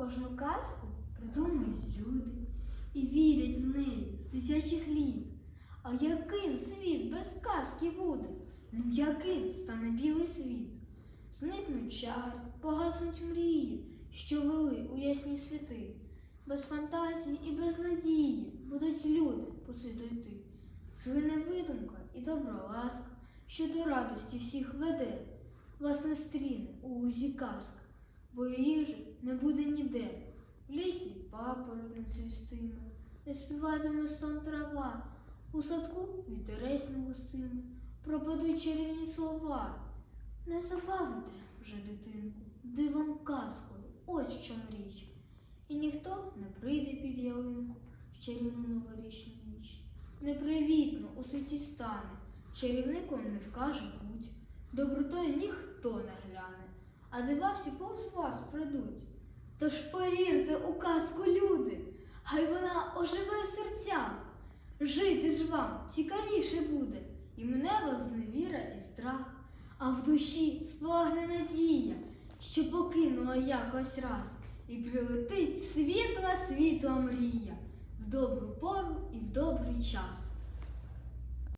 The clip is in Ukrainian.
Кожну казку придумують люди і вірять в неї з дитячих літ. А яким світ без казки буде? Ну яким стане білий світ? Зникнуть чари, погаснуть мрії, що вели у ясні світи. Без фантазії і без надії будуть люди по світу йти. Злине видумка і добра ласка, що до радості всіх веде. Вас не стріне у лузі казка, бо її вже не буде ніде. В лісі папороть цвістиме, не співатиме сон трава, у садку вітерець не густиме, пропадуть чарівні слова. Не забавите вже дитинку, дивом казкою, ось в чому річ. І ніхто не прийде під ялинку в чарівну новорічну ніч. Непривітно у світі стане, чарівником не вкаже путь, добротою ніхто не а дива повз вас прийдуть. Тож повірте у казку, люди, хай вона оживе в серцях. Жити ж вам цікавіше буде, і мене вас зневіра і страх, а в душі сплагне надія, що покинула якось раз, і прилетить світла світла мрія в добру пору і в добрий час.